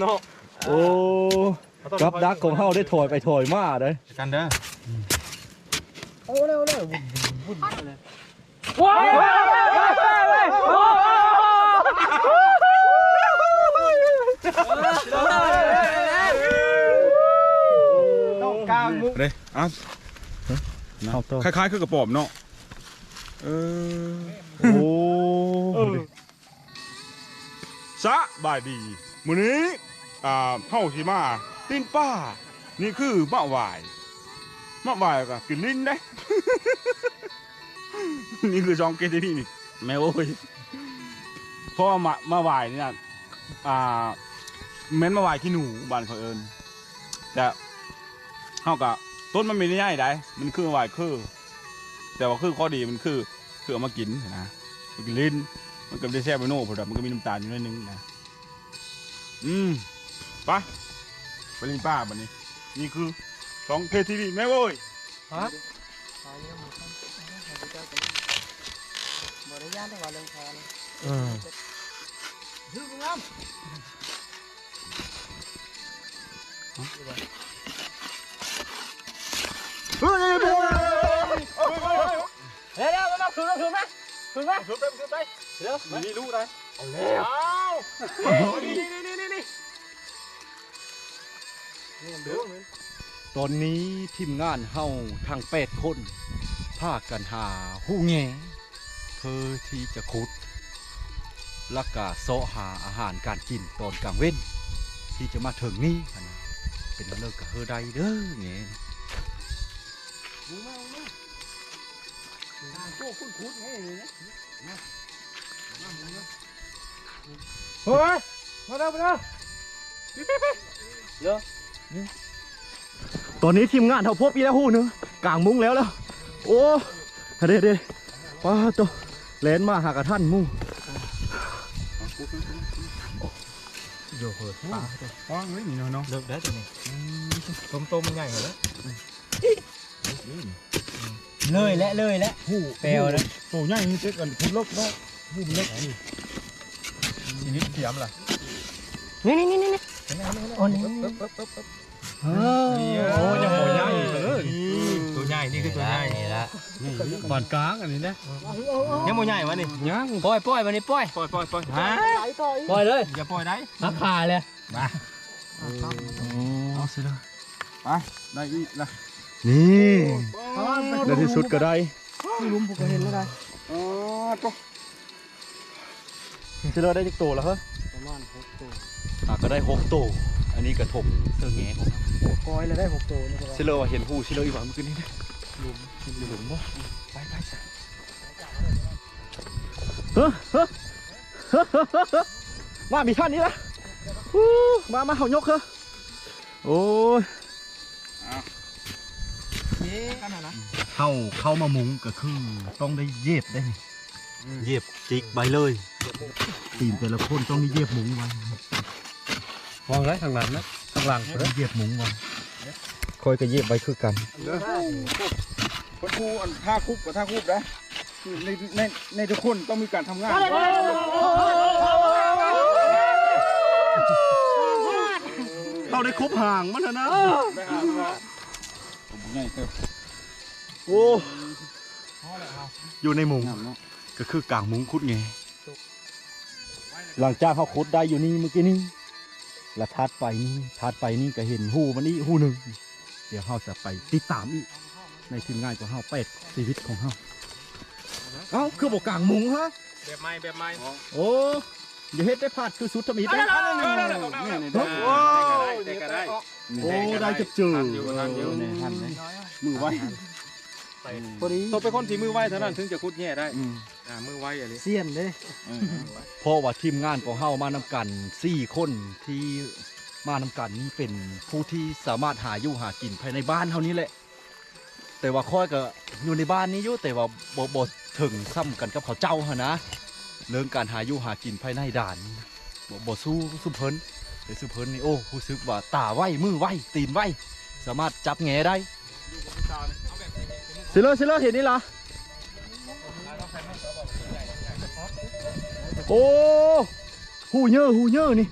เนาะโอ้กับดักของเฮาได้ถอยไปถอยมาเด้อกันเด้อโอ้เร็วเร็ววุ่นเลยว้าวต้องกลางมุกเด้อะเฮาตัวคล้ายๆคือกระป๋อมเนาะเออโอ้สะบายดี มื้อนี้อ่าเฮาสิมาตีนป้า นี่คือมะหวายมะหวายก็กินลิ้นได้ นี่คือซองเกตที่นี่แม่โอ้ยเพราะว่ามะมะหวายนี่น่ะอ่าแม่นมะหวายขี้หนูบ้านเขาเอิ้นแต่เฮาก็ต้นมันไม่ได้ใหญ่ได้มันคือมะหวายคือ แต่ว่าคือข้อดีมันคือคือเอามากินนะมันกินลิ้นมันก็ไม่ได้แซ่บไปโน่พอดมันก็มีน้ำตาลอยู่นิดนึงนะ อืมไปไปเล่นป้าบันนี้ นี่คือสองเคทีวีแม่โว้ยครับตายแล้วมันต้องบริยานได้ว่าเรื่องแทนเออยืมงามเฮ้ยเฮ้ยเฮ้ยเดี๋ยวมาถือมาถือมา ถือมาถือไปถือไปเดี๋ยวนี่รู้ได้เอานี่นี่นี่นี่นี่นี่เดี๋ยวตอนนี้ทีมงานเฮาทั้ง8คนพากันหาหูแงเพื่อที่จะขุดแล้วก็เสาะหาอาหารการกินตอนกลางเว้น ที่จะมาถึงนี้หั่นนะเป็นเลิกกับเฮอใดเด้อแงดู มาดูมาโจ้คุณคุณไงเนี่ยเฮ้ยมาเร็วมาเร็วตอนนี้ทีมงานเฮาพบอีแล้วหูหนึงกลางมุ้งแล้วแล้ว โอ้เด้เด้ว้าตัวแลนมาหากระท่านหมู่โยเฮ้ยอ๋อเฮ้ยนี่เนาะเลิกได้ตัวนี้ต้มต้มมันใหญ่เหรอ เลยและเลยและหูเปลวนะโตใหญ่นี่เจ๊กันคุณลบเนาะหูเล็กชีวิตเทียมล่ะนี่นี่นี่นี่โอ้นี่โอ้โอ้ยังหัวใหญ่เลยตัวใหญ่นี่คือตัวใหญ่นี่ละปานกลางอันนี้นะยังหัวใหญ่วะนี่ยังปล่อยปล่อยมันนี่ปล่อยปล่อยปล่อยปล่อยฮะปล่อยเลยอย่าปล่อยได้ราคาเลยเอาสิละไปได้อีกละ นี่ในที่สุดก็ได้ลุมผมก็เห็นแล้วได้อ๋อตัวสิเลอได้จักโตแล้วเหรอประมาณหกตัวอะก็ได้หกโตอันนี้กระทบเสื้อแงของหัวกอยแล้วได้หกตัวนี่ก็สิเลอว่าเห็นหูสิเลออีหวังเมื่อกี้นี้นะหลุมหลุมบ่ไปไปจ้ะเฮ้อเฮ้อเฮ้อเฮ้อเฮ้อเฮ้อมามีท่านนี้ละฮู้มามาเฮายกเหรอโอ้ย เย้ขนาดนะเข้าเข้ามามุงก็คือต้องได้เย็บได้นี่เย็บจิกใบเลยตีนแต่ละคนต้องมีเย็บมุงไว้วางไรทางหลังนะทางหลังเย็บมุงไว้คอยก็เย็บไว้คือกันเด้อคนครูอันท่าคุบกับท่าคุบนะคือในในในทุกคนต้องมีการทำงานเราได้ครบห่างมันนะ โอ้อยู่ในมุงงามเนาะก็คือกลางมุงคุดไงหลังจากเขาคุดได้อยู่นี่เมื่อกี้นี้แล้วทัดไปนี่ทัดไปนี่ก็เห็นหูมันนี่หูหนึ่งเดี๋ยวเขาจะไปติดตามอีกในทีมงานของเขาเป็ดชีวิตของเขาเอ้าคือบอกกลางมุงฮะแบบไม้แบบไม้โอ้ อย่าเฮ็ดได้พลาดคือสุดทมิตรนะเนี่ยนี่โอ้ได้ก็ได้โอ้ได้จะเจอเนี่ยทันเลยมือไวพอดีต้องเป็นคนที่มือไวเท่านั้นถึงจะคุดแง่ได้อืมอ่ามือไวอะไรเสี้ยนเด้เพราะว่าทีมงานของเฮามานำกันสี่คนที่มานำกันนี่เป็นผู้ที่สามารถหาอยู่หากินภายในบ้านเท่านี้แหละ แต่ว่าค่อยก็อยู่ในบ้านนี้อยู่แต่ว่าบ่บ่ถึงซ้ำกันกับเขาเจ้าหนนะ เรื่องการหาอยู่หากินภายในด่านบ่บสู้สุเพิ่นแต่สุเพิ่นนี่โอ้รู้สึกว่าตาไหวมือไหวตีนไหวสามารถจับแงได้สิเลอสิเลอเห็นนี่ล่ะโอ้หูเยอะหูเยอะนี่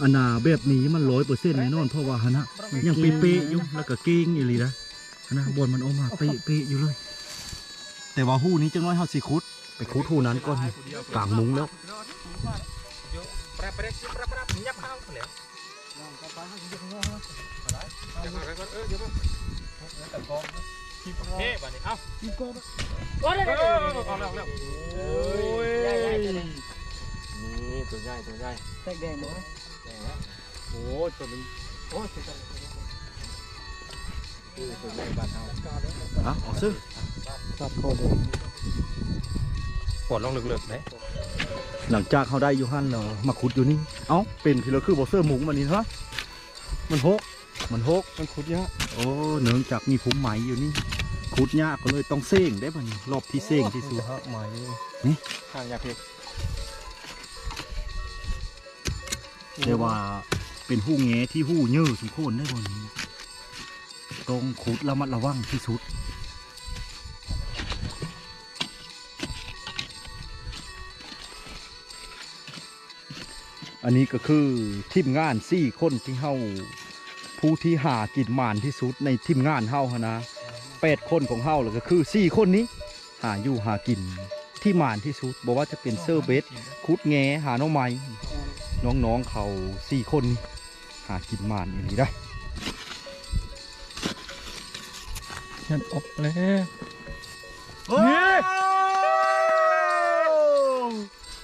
อันนาแบบนี้มันร้อยเปอร์เซ็นต์แน่นอนเพราะว่าฮะนะยังเป๊ะๆอยู่แล้วก็เก่งอีหลีนะฮะนะบนมันออกมาเป๊ะๆอยู่เลย แต่ว่าหู้นี้จังน้อยเฮาสิคุด ไปคุดหู้นั้นก่อนกลางมุ้งแล้วเฮ้บัดนี้เอ้าโอ้ยเออเอาแล้วเอาแล้วใหญ่ใหญ่ตัวนี้นี่ตัวใหญ่ตัวใหญ่แตกแดงหมดโอ้ตัวนึงโอ้ยตัวนี้ตัวใหญ่บ้าน เฮาอะเอาซื้อตัดโคตรปวดลงลึกๆไหมหลังจากเขาได้อยู่หั่นแล้วมาขุดอยู่นี่ เอ้า เป็นพี่เราคือบ่เสื้อหมุงมันนี่ฮะมันหก มันหก มันขุดเยอะโอ้เนื่องจากมีผมไหมอยู่นี่ ขุดยากก็เลยต้องเซ้งได้บันี้รอบที่เซ้งที่สุดฮะไหมนี่ห่างยาเพชรแต่ว่าเป็นหู้แงที่หู้เยอะสมควได้บน ต้องขุดระมัดระวังที่สุดอันนี้ก็คือทีมงานสี่คนที่เฮาผู้ที่หากินมานที่สุดในทีมงานเฮาหนนะแปดคนของเฮาเลยก็คือสี่คนนี้ หาอยู่หากินที่มานที่สุดบอกว่าจะเป็นเซอร์เบสคุดแงหาน้องไม้น้องๆเขาสี่คนนี่หากินมานอย่างนี้ได้ ยันอบเลย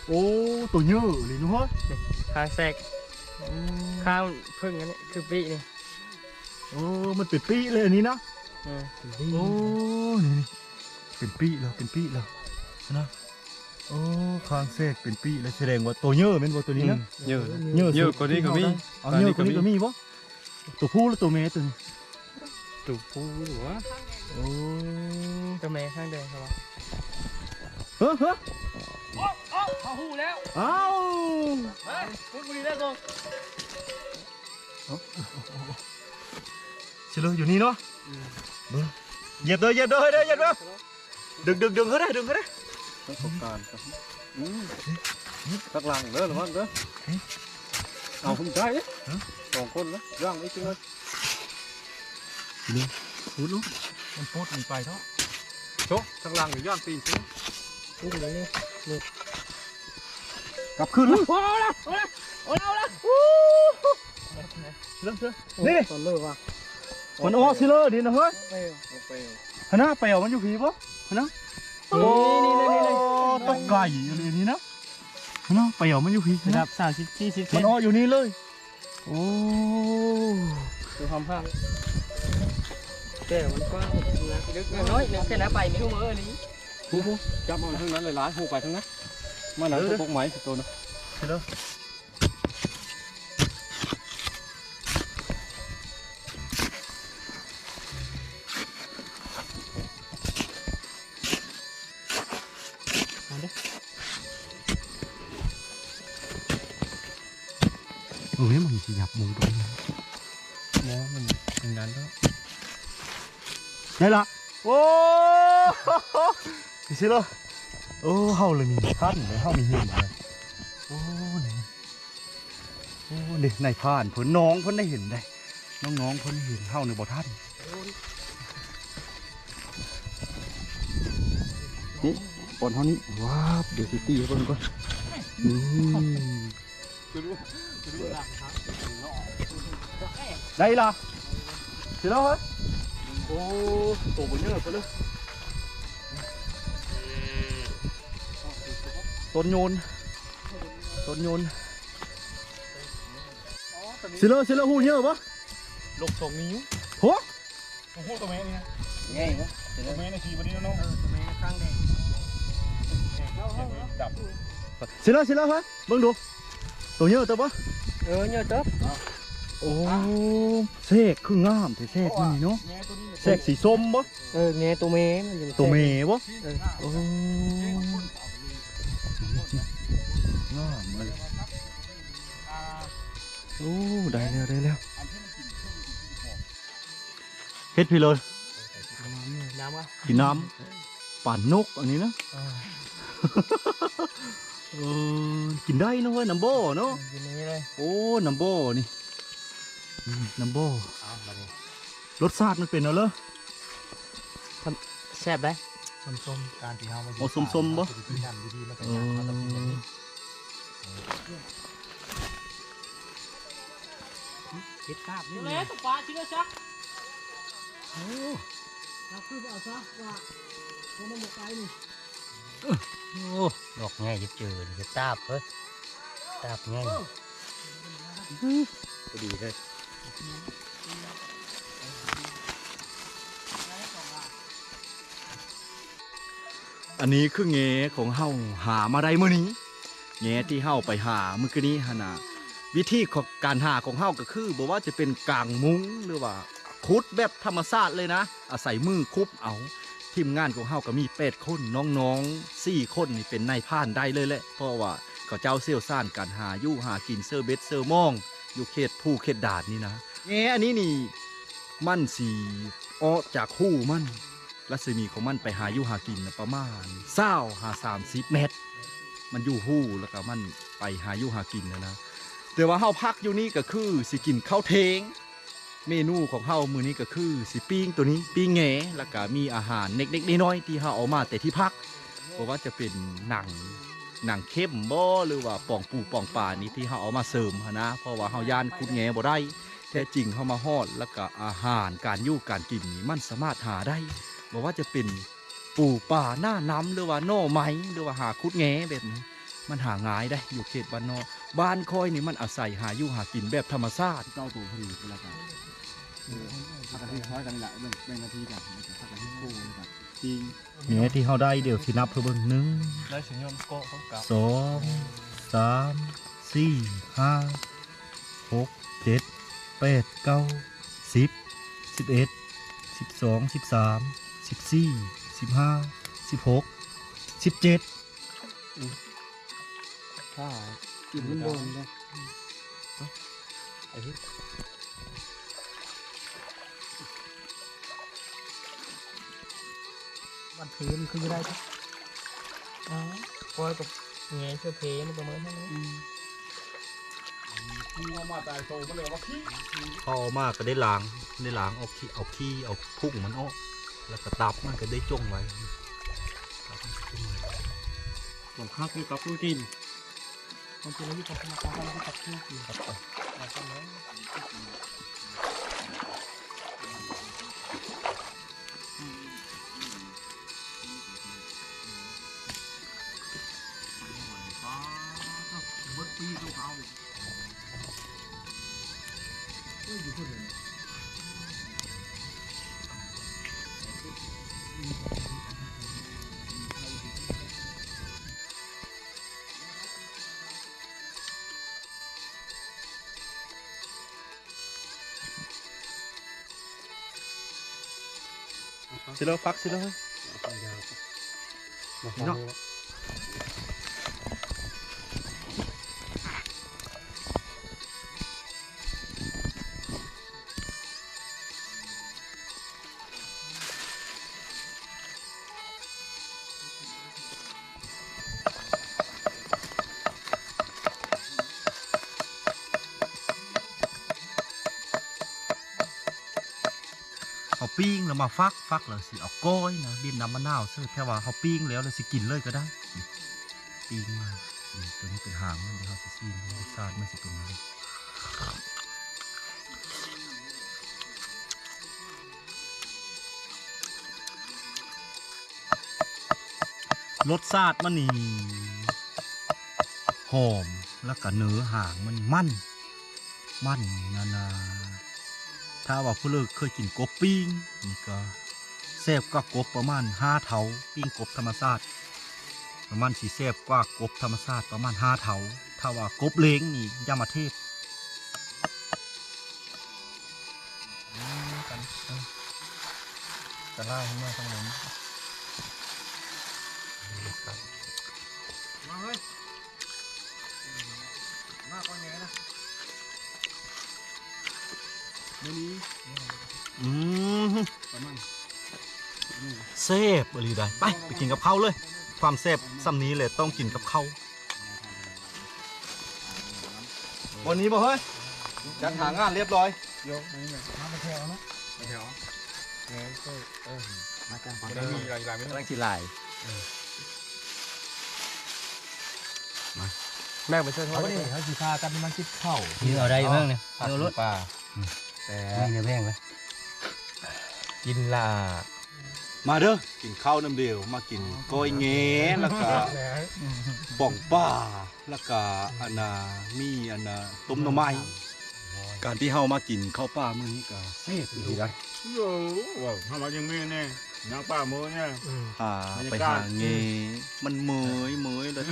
โอ้ตัวเยอะเลยเนาะข้างแทรกข้างพึ่งอันนี้คือปีนี่โอ้มันเป็นปีเลยอันนี้นะอืมโอ้นี่นี่เป็นปีแล้วเป็นปีแล้วนะโอ้คางเซกเป็นปีแล้วแสดงว่าตัวเยอะเป็นว่าตัวนี้นะเยอะเยอะเยอะกว่านี้ก็มีเอาเยอะกว่านี้ก็มีปะตัวผู้หรือตัวเมียตัวนี้ตุกปูหรือวะ โอ้ตัวแม่ข้างแดงครับว่าเฮ้อเฮ้อเขาหูแล้วเอ้าเฮ้ยพูดบุรีแล้วตรงสิเลยอยู่นี่เนาะเบิ่งเหยียบเลยเหยียบเลยเด้อเหยียบเลยดึงดึงดึงเขาได้ดึงเขาได้ประสบการณ์ครับอืมสักลังเด้อหรือว่าเด้อเอาคุณใจสองคนนะย่างไม่จริงเลยพูดลูก มันโพดมันไปเนาะโชกสักลังหรือย่างตีนซิพูดเลยนี่กลับขึ้นแล้วโอ้แล้วโอ้แล้วโอ้แล้วแล้วเริ่มเริ่มนี่นี่ตอนเลิกว่ะมันออกสิเลยนี่นะเฮ้ยไม่ลงไปฮะนะไปเอามันอยู่ผีปะฮะนะนี่นี่นี่นี่ตกไก่อะไรนี่นะฮะนะไปเอามันอยู่ผีระนะดับสามสิบสี่สิบเซมันนออกอยู่นี่เลยโอ้ดูความภาพ แต่มันกว้างนะลึกน้อยนึงแค่น้าไปนิ้วมือนี้ผู้ผู้จับมันทั้งนั้นเลยหลายหูไปทั้งนั้นมาหนังพวกไหมตัวนะสิเลยเออมันสิหยับมือตรงนี้ ได้ละโอ้สิเลยโอ้เฮาเลยมีขั้นเลยเฮามีเห็นเลยโอ้นี่โอ้เด็กในายผ่านเพิ่นน้องเพิ่นได้เห็นได้น้องๆเพิ่นเห็นเฮาในบ่ทันนี่บอนเท่านี้ว้าบเดี๋ยวสิตีให้เบิ่งก่อนนี่ได้ละสิแล้วเฮ้ย โอ้โตบ่เยอะไปเลยต้นโยนต้นโยนสิเลอสิเลอหูเยอะปะลกสองนิ้วโหโอ้โห ตัวแม่นี่นะง่ายนะตัวแม่ในทีวันนี้น้องเออตัวแม่ข้างแดงดับสิเลอสิเลอฮะเบิ่งดูตัวเยอะตัวปะเออเยอะเต๊บโอ้เสกคืองามแต่เสกนี่เนาะแง่ตัวนี้เสกสีส้มปะเออแง่ตัวแม่มันอยู่ตัวเมปะเออโอ้งามเลยโอ้ได้แล้วได้แล้วเฮ็ดพี่เลยน้ำวะกินน้ำป่านนกอันนี้นะนเออกินได้เนอะเว้ยน้ำโบเนาะกินนี้เลยโอ้น้ำโบนี่ อืมน้ำโบเอามาดิรสชาติมันเป็นเอาเลยแซ่บได้ส้มๆการที่เฮามาโอ้ส้มๆบ่กินน้ำดีๆมันก็เอยากมันต้องกินแบบนี้อคิดกราบนี่แล้วตกปลาชิโกชักโอ้เราคือเอาซะว่าเราไม่หมดไปนี่โอ้ดอกง่ายยิบจืดยิบตาบเฮ้ยตาบง่ายพอดีเลย อันนี้คือแงของเฮาหามาได้มื้อนี้แงที่เฮาไปหามื้อกี้นี้หนะวิธีของการหาของเฮาก็คือบ่ว่าจะเป็นกางมุ้งหรือว่าขุดแบบธรรมชาติเลยนะ อาศัยมือคุบเอาทีมงานของเฮาก็มีเป็ดคนน้องๆสี่คนนี่เป็นนายพรานได้เลยแหละเพราะว่าเขาเจ้าเซี่ยวซ่านการหาอยู่หากินเซอร์เบ็ดเซอร์มอง อยู่เขตผู้เขตด่านนี่นะแงอันนี้นี่มันสีออกจากหูมันรัศมีของมันไปหาอยู่หากินนะประมาณเศร้าหาสามสิบเมตร มันอยู่หูแล้วก็มันไปหาอยู่หากินนะนะแต่ว่าเฮาพักอยู่นี่ก็คือสิกินข้าวเทง เมนูของเฮามื้อนี้ก็คือสิปิ้งตัวนี้ปิ้งแงแล้วก็มีอาหารเล็กๆน้อยๆที่เฮาเอามาแต่ที่พักเพราะว่าจะเป็นหนัง หนังเข้มบ่หรือว่าป่องปูป่องปลานี่ที่เฮาเอามาเสริมนะ เพราะว่าเฮาย่านคุดแหงบ่ได้แท้จริงเฮามาฮอดแล้วก็อาหารการอยู่การกินนี่มันสามารถหาได้บ่ว่าจะเป็นปูป่าหน้าน้ำหรือว่าหน่อไม้หรือว่าหาคุดแหงแบบนี้มันหาง่ายได้อยู่เขตบ้านนอกบ้านคอยนี่มันอาศัยหาอยู่หากินแบบธรรมชาติเจ้าตัวพอดีก็แล้วกันพักกันที่คล้ายกันแหละเรื่องเรื่องนาทีกันพักกันที่คู่กัน จริงเนี่ยที่เฮาได้เดี๋ยวสินับเพื่อเบิ่งหนึ่งได้สิยมโกะเขากับสองสามสี่ห้าหกเจ็ดแปดเก้าสิบสิบเอ็ดสิบสองสิบสามสิบสี่สิบห้าสิบหกสิบเจ็ดข้ากินมันโดนเลยไอ้ ที่วันเพลมันคือได้จ้ะอ๋อปล่อยกับเงี้ยเสื้อเพมันประมาณเท่านี้ที่ว่ามาตายโตมาเลยว่าพี่พอมากก็ได้ล้างได้ล้างเอาขี้เอาขี้เอาพุ่งมันออกแล้วก็ตับมันก็ได้จ้งไว้ตับมันก็จ้งไว้ส่วนข้าวคือกับผู้กินมันเป็นอะไรที่ธรรมชาติเราก็ตัดเชือกอยู่แล้วก็เนาะสิเลฟักสิเลยนี่เนาะเอา ปิ้งแล้วมาฟักฟักแล้วสิเอาก้อยนะบีบน้ำมะนาวเสื้อแค่ว่าเขาปิ้งแล้วแล้วสิกินเลยก็ได้ปิ้งมาตัวนี้เป็นหางมันเดี๋ยวเขาสิซีนรสชาติมันสิเป็นไงรสชาติมันนี่หอมแล้วก็เนื้อหางมันมันมันนานา ถ้าว่าผู้เลิกเคยกินกบปิ้งนี่ก็แซ่บกว่ากบประมาณห้าเท่าปิ้งกบธรรมชาติประมาณสีแซ่บกว่ากบธรรมชาติประมาณห้าเท่าถ้าว่ากบเล้งนี่ยามาเทศกันจะล่าขึ้นมาตรงนั้นมาเฮ้ยมาก่อนไงนะ มื้อนี้อืมประมาณแซ่บอะไรได้ไปไปกินกับข้าวเลย ความแซ่บซ้ำนี้เลยต้องกินกับข้าววันนี้บ่เฮ้ยจัดหางานเรียบร้อยยกนี่แหละมาไปแถวนะเดี๋ยวแง่ก็เออมาจังมันได้มีอะไรอะไรไม่กำรู้ลังสิลายแม่งไปช่วยทอเขาดเนี่ยเขาสีพากันมันคิดเข้านี่เอาได้อยู่บ้างเนี่ยผัดเอารถปลา แต่นี่เนี่ยแม่งไหมกินลามาเด้อกินข้าวน้ำเดียวมากินก้อยแงแล้วก็ป่องป้าแล้วก็อันนามีอันนาต้มหน่อไม้การที่เฮามากินข้าวป้ามื้อนี้ก็เซ่บอีหลีได้โอ้โหทำมายังมีเนี่ยนางป้าโมเนี่ยหาไปหาเงมันเหมยเหมยเลย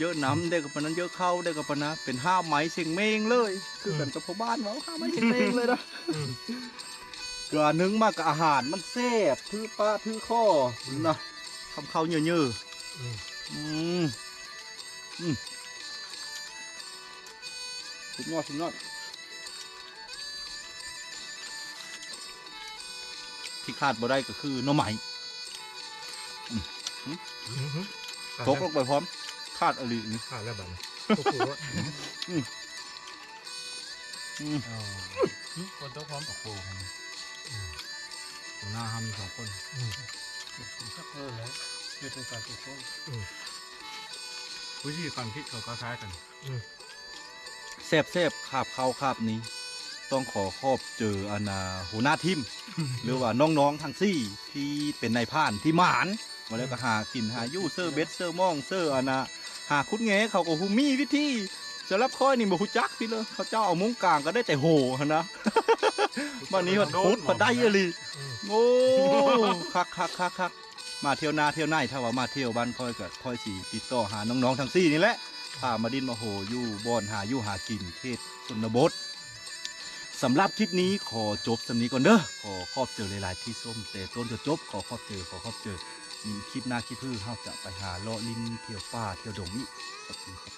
เยอะน้ำได้กับปานนั้นเยอะเข้าได้กับปานนะเป็นห้าไหมเสียงเมงเลย คือกันกับพ่อบ้านเว่าห้าไหมเสียงเมงเลยนะกระนึงมากกับอาหารมันแซ่บทื่อปลาทื่อข้อนะทำข้าวเยอะๆอืมอืมสุดยอดสุดยอดที่ขาดบ่ได้ก็คือหน่อไม้ตกลงไปพร้อม ขาดอะไรนี่ขาดแล้วบัดอืมคนโต๊ะพร้อมหัวหน้าห้ามีสองคนเออแล้วเฮ็ดเป็นการทุกคนวิธีการคิดเขาคล้ายๆกันแซบแซบๆคาบเข้าคาบนี้ ต้องขอขอบเจออานาหัวหน้าทีมหรือว่าน้องๆทั้งสี่ที่เป็นนายผ่านที่หมานมาแล้วก็หากินหาอยู่เซอร์เบสเซอร์มองเซอร์อานา หาคุดแงเขาก็ฮูมีวิธีสำหรับค่อยนี่บ่ฮู้จักพี่เลยเขาเจ้าเอามุ้งกลางก็ได้แต่โหหั่นนะวันนี้มันพุดมาได้อะลีโอ้คักคักคักคักมาเที่ยวนาเที่ยวไนถ้าว่ามาเที่ยวบ้านค่อยก็ค่อยสีติดต่อหาน้องๆทั้งสี่นี่แหละพามาดินมาโหอยู่บอนหาอยู่หากินเทศชนบทสำหรับคลิปนี้ขอจบสำนี้ก่อนเด้อขอขอบเจอหลายๆที่ส้มแต่ต้นจะจบขอขอบเจอขอขอบเจอมี คลิปหน้าคลิปพื้อเขาจะไปหาเลาะลิ้นเที่ยวป่าเที่ยวดงนี่ขอบคุณครับ